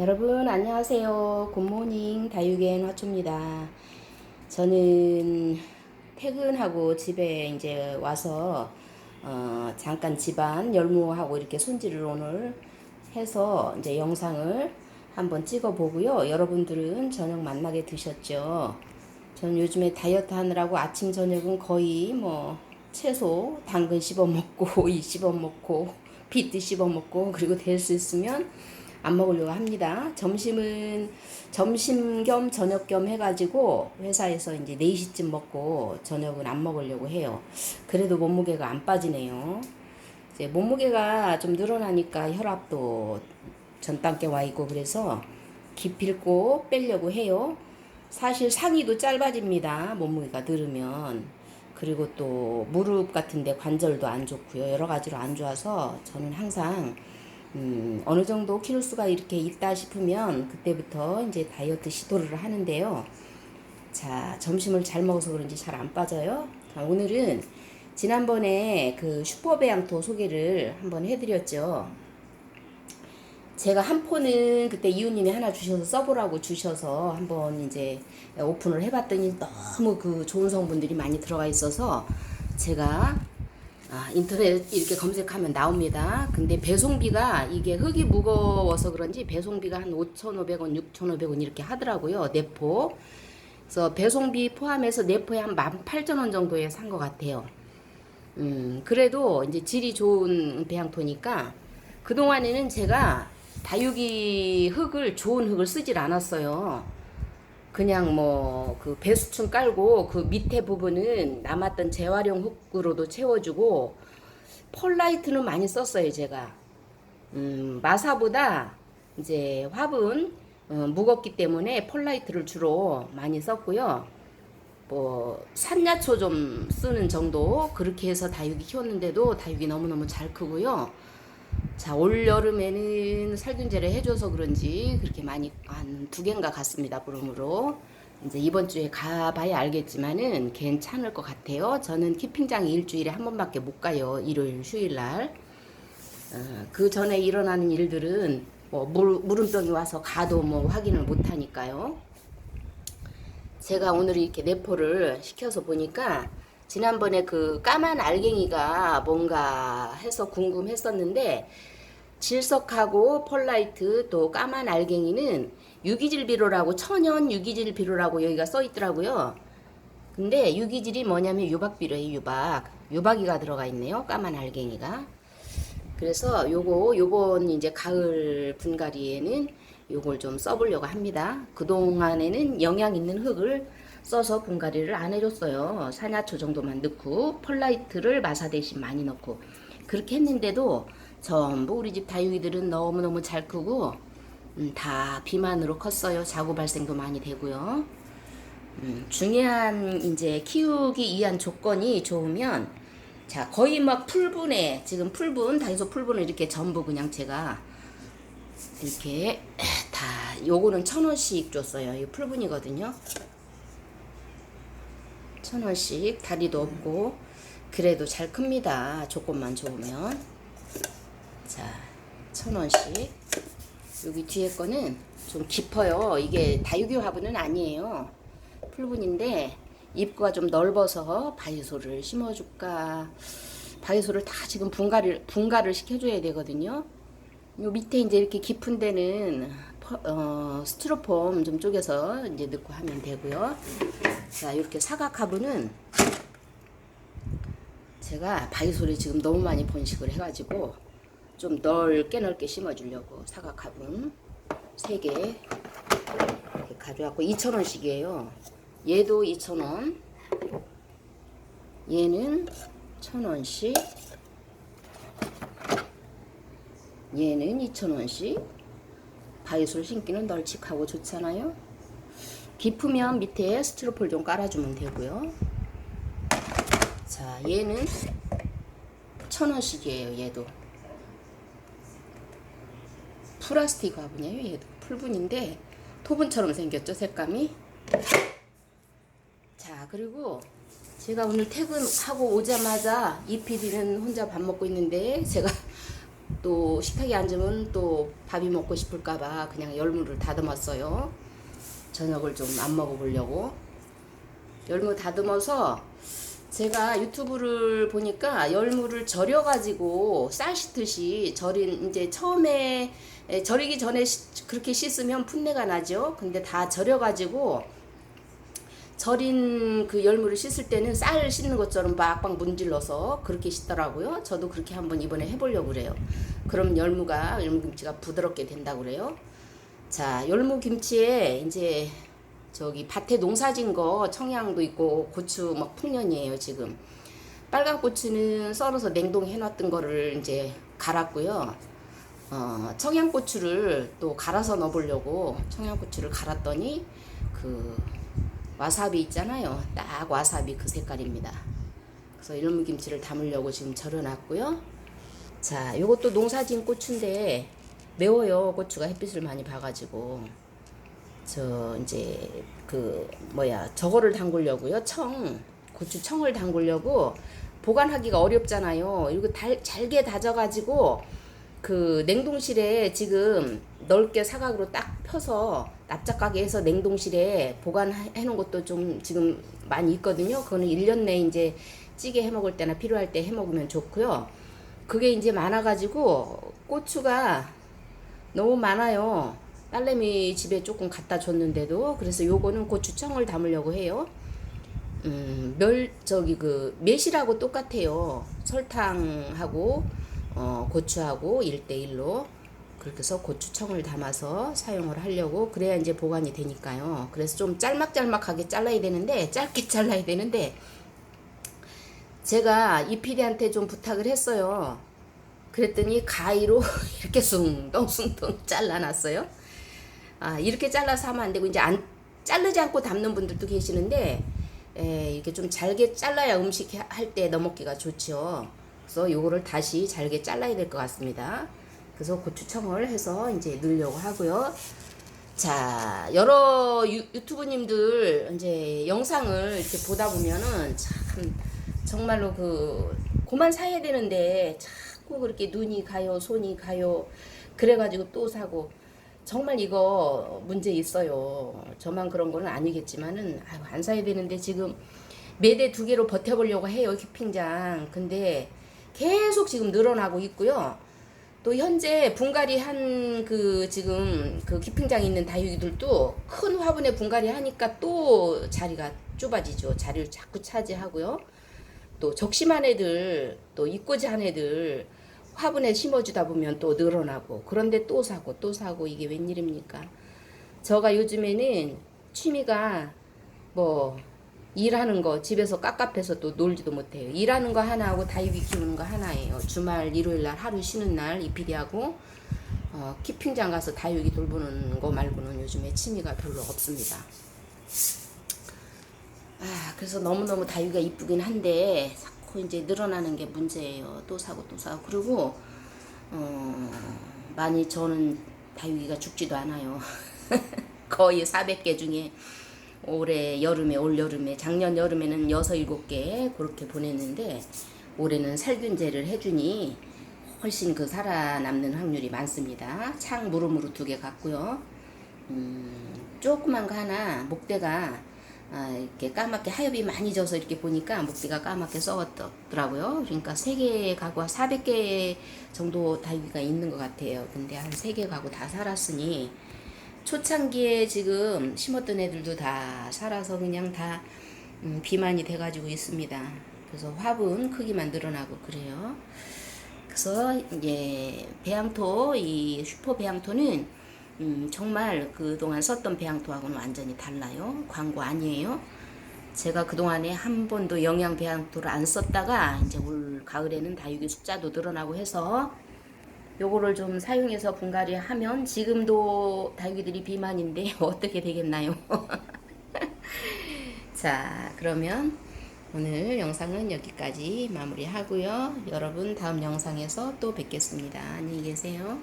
여러분 안녕하세요. 굿모닝 다육엔 화초입니다. 저는 퇴근하고 집에 이제 와서 어, 잠깐 집안 열무하고 이렇게 손질을 오늘 해서 이제 영상을 한번 찍어 보고요. 여러분들은 저녁 만나게 드셨죠? 저는 요즘에 다이어트 하느라고 아침 저녁은 거의 뭐 채소 당근 씹어 먹고 오이 씹어 먹고 비트 씹어 먹고 그리고 될 수 있으면 안 먹으려고 합니다. 점심은 점심 겸 저녁 겸 해가지고 회사에서 이제 4시쯤 먹고 저녁은 안 먹으려고 해요. 그래도 몸무게가 안 빠지네요. 이제 몸무게가 좀 늘어나니까 혈압도 전 단계 와 있고 그래서 기필고 빼려고 해요. 사실 상의도 짧아집니다. 몸무게가 늘으면. 그리고 또 무릎 같은데 관절도 안 좋고요. 여러 가지로 안 좋아서 저는 항상 음, 어느 정도 키로수가 이렇게 있다 싶으면 그때부터 이제 다이어트 시도를 하는데요. 자, 점심을 잘 먹어서 그런지 잘 안 빠져요. 자, 오늘은 지난번에 그 슈퍼배양토 소개를 한번 해드렸죠. 제가 한 포는 그때 이웃님이 하나 주셔서 써보라고 주셔서 한번 이제 오픈을 해봤더니 너무 그 좋은 성분들이 많이 들어가 있어서 제가 아, 인터넷 이렇게 검색하면 나옵니다. 근데 배송비가 이게 흙이 무거워서 그런지 배송비가 한 5,500원, 6,500원 이렇게 하더라고요. 네포. 그래서 배송비 포함해서 네포에 한 18,000원 정도에 산 것 같아요. 음, 그래도 이제 질이 좋은 배양토니까 그동안에는 제가 다육이 흙을 좋은 흙을 쓰질 않았어요. 그냥 뭐 그 배수층 깔고 그 밑에 부분은 남았던 재활용 흙으로도 채워주고 펄라이트는 많이 썼어요 제가. 음, 마사보다 이제 화분 어, 무겁기 때문에 펄라이트를 주로 많이 썼고요. 뭐 산야초 좀 쓰는 정도 그렇게 해서 다육이 키웠는데도 다육이 너무너무 잘 크고요. 자, 올 여름에는 살균제를 해줘서 그런지 그렇게 많이 한 두 개인가 갔습니다, 부름으로. 이제 이번 주에 가봐야 알겠지만은 괜찮을 것 같아요. 저는 키핑장이 일주일에 한 번밖에 못 가요. 일요일, 휴일 날. 어, 그 전에 일어나는 일들은 뭐 물, 물음병이 와서 가도 뭐 확인을 못 하니까요. 제가 오늘 이렇게 내포를 시켜서 보니까 지난번에 그 까만 알갱이가 뭔가 해서 궁금했었는데 질석하고 펄라이트 또 까만 알갱이는 유기질 비료라고 천연 유기질 비료라고 여기가 써 있더라고요. 근데 유기질이 뭐냐면 유박 비료예요, 유박. 유박이가 들어가 있네요. 까만 알갱이가. 그래서 요거 요번 이제 가을 분갈이에는 요걸 좀 써보려고 합니다. 그동안에는 영양 있는 흙을 써서 분갈이를 안 해줬어요. 산야초 정도만 넣고 펄라이트를 마사 대신 많이 넣고 그렇게 했는데도 전부 우리 집 다육이들은 너무너무 잘 크고 음, 다 비만으로 컸어요. 자고 발생도 많이 되고요. 음, 중요한 이제 키우기 위한 조건이 좋으면 자 거의 막 풀분에 지금 풀분 다이소 풀분을 이렇게 전부 그냥 제가 이렇게 다 요거는 천 원씩 줬어요. 이 풀분이거든요. 천 원씩 다리도 없고 그래도 잘 큽니다. 조건만 좋으면 자 천 원씩 여기 뒤에 거는 좀 깊어요. 이게 다육이 화분은 아니에요. 풀분인데 입구가 좀 넓어서 바이소를 심어줄까. 바이소를 다 지금 분갈을 분갈을 시켜줘야 되거든요. 요 밑에 이제 이렇게 깊은 데는 퍼- 어, 스티로폼 좀 쪼개서 이제 넣고 하면 되고요. 자 이렇게 사각 화분은 제가 바이소를 지금 너무 많이 번식을 해가지고 좀 넓게 넓게 심어주려고 사각 화분 3개 이렇게 가져왔고 2,000원씩이에요. 얘도 2,000원 얘는 1,000원씩 얘는 2,000원씩 바이솔 신기는 널찍하고 좋잖아요. 깊으면 밑에 스티로폴 좀 깔아주면 되고요. 자, 얘는 1,000원씩이에요, 얘도. 플라스틱 화분이에요, 얘도. 풀분인데 토분처럼 생겼죠, 색감이. 자, 그리고 제가 오늘 퇴근하고 오자마자 이 PD는 혼자 밥 먹고 있는데 제가 또 식탁에 앉으면 또 밥이 먹고 싶을까봐 그냥 열무를 다듬었어요. 저녁을 좀 안 먹어보려고. 열무 다듬어서 제가 유튜브를 보니까 열무를 절여가지고 쌀 씻듯이 절인 이제 처음에 에, 절이기 전에 씻- 그렇게 씻으면 풋내가 나죠. 근데 다 절여가지고 절인 그 열무를 씻을 때는 쌀 씻는 것처럼 빡빡 문질러서 그렇게 씻더라고요. 저도 그렇게 한번 이번에 해보려고 그래요. 그럼 열무가 열무김치가 부드럽게 된다고 그래요. 자, 열무김치에 이제 저기 밭에 농사진 거 청양도 있고 고추 막 풍년이에요 지금. 빨간 고추는 썰어서 냉동해 놨던 거를 이제 갈았고요. 어, 청양고추를 또 갈아서 넣어보려고 청양고추를 갈았더니 그 와사비 있잖아요. 딱 와사비 그 색깔입니다. 그래서 열무김치를 담으려고 지금 절여놨고요. 자, 요것도 농사진 고추인데 매워요. 고추가 햇빛을 많이 봐가지고 저 이제 그 뭐야 저거를 담그려고요. 청 고추 청을 담그려고 보관하기가 어렵잖아요. 이거 달, 잘게 다져가지고 그 냉동실에 지금 넓게 사각으로 딱 펴서 납작하게 해서 냉동실에 보관해 놓은 것도 좀 지금 많이 있거든요. 그거는 1년 내에 이제 찌개 해 먹을 때나 필요할 때 해 먹으면 좋고요. 그게 이제 많아가지고 고추가 너무 많아요. 딸내미 집에 조금 갖다 줬는데도 그래서 요거는 고추청을 담으려고 해요. 음, 멸 저기 그 매실하고 똑같아요. 설탕하고 어, 고추하고 1대1로 그렇게 해서 고추청을 담아서 사용을 하려고 그래야 이제 보관이 되니까요. 그래서 좀 짤막짤막하게 잘라야 되는데 짧게 잘라야 되는데 제가 이피디한테 좀 부탁을 했어요. 그랬더니 가위로 이렇게 숭덩숭덩 잘라놨어요. 아 이렇게 잘라서 하면 안 되고 이제 안 자르지 않고 담는 분들도 계시는데 에, 이렇게 좀 잘게 잘라야 음식 할 때 넣어먹기가 좋죠. 그래서 요거를 다시 잘게 잘라야 될 것 같습니다. 그래서 고추청을 해서 이제 넣으려고 하고요. 자, 여러 유, 유튜브님들 이제 영상을 이렇게 보다 보면은 참 정말로 그 고만 사야 되는데 자꾸 그렇게 눈이 가요, 손이 가요. 그래가지고 또 사고 정말 이거 문제 있어요. 저만 그런 거는 아니겠지만은 아유, 안 사야 되는데 지금 매대 두 개로 버텨보려고 해요 키핑장. 근데 계속 지금 늘어나고 있고요. 또 현재 분갈이 한 그 지금 그 키핑장 있는 다육이들도 큰 화분에 분갈이 하니까 또 자리가 좁아지죠. 자리를 자꾸 차지하고요. 또 적심한 애들 또 이꼬지 한 애들 화분에 심어주다 보면 또 늘어나고 그런데 또 사고 또 사고 이게 웬일입니까? 저가 요즘에는 취미가 뭐 일하는 거 집에서 깝깝해서 또 놀지도 못해요. 일하는 거 하나하고 다육이 키우는 거 하나예요. 주말 일요일 날 하루 쉬는 날 이피디하고 어, 키핑장 가서 다육이 돌보는 거 말고는 요즘에 취미가 별로 없습니다. 아, 그래서 너무너무 다육이가 이쁘긴 한데 자꾸 이제 늘어나는 게 문제예요. 또 사고 또 사고. 그리고 어, 많이 저는 다육이가 죽지도 않아요. 거의 400개 중에 올해 여름에 올 여름에 작년 여름에는 6, 7개 그렇게 보냈는데 올해는 살균제를 해주니 훨씬 그 살아남는 확률이 많습니다. 창 무릎무릎 두개 같고요. 음, 조그만 거 하나 목대가 아, 이렇게 까맣게 하엽이 많이 져서 이렇게 보니까 목대가 까맣게 썩었더라고요. 그러니까 세 개 가구 400개 정도 다육이가 있는 것 같아요. 근데 한 세 개 가구 다 살았으니 초창기에 지금 심었던 애들도 다 살아서 그냥 다 음, 비만이 돼가지고 있습니다. 그래서 화분 크기만 늘어나고 그래요. 그래서 이제 배양토 이 슈퍼 배양토는 음, 정말 그동안 썼던 배양토하고는 완전히 달라요. 광고 아니에요. 제가 그동안에 한 번도 영양 배양토를 안 썼다가 이제 올 가을에는 다육이 숫자도 늘어나고 해서 요거를 좀 사용해서 분갈이 하면 지금도 다육이들이 비만인데 어떻게 되겠나요? 자, 그러면 오늘 영상은 여기까지 마무리하고요. 여러분 다음 영상에서 또 뵙겠습니다. 안녕히 계세요.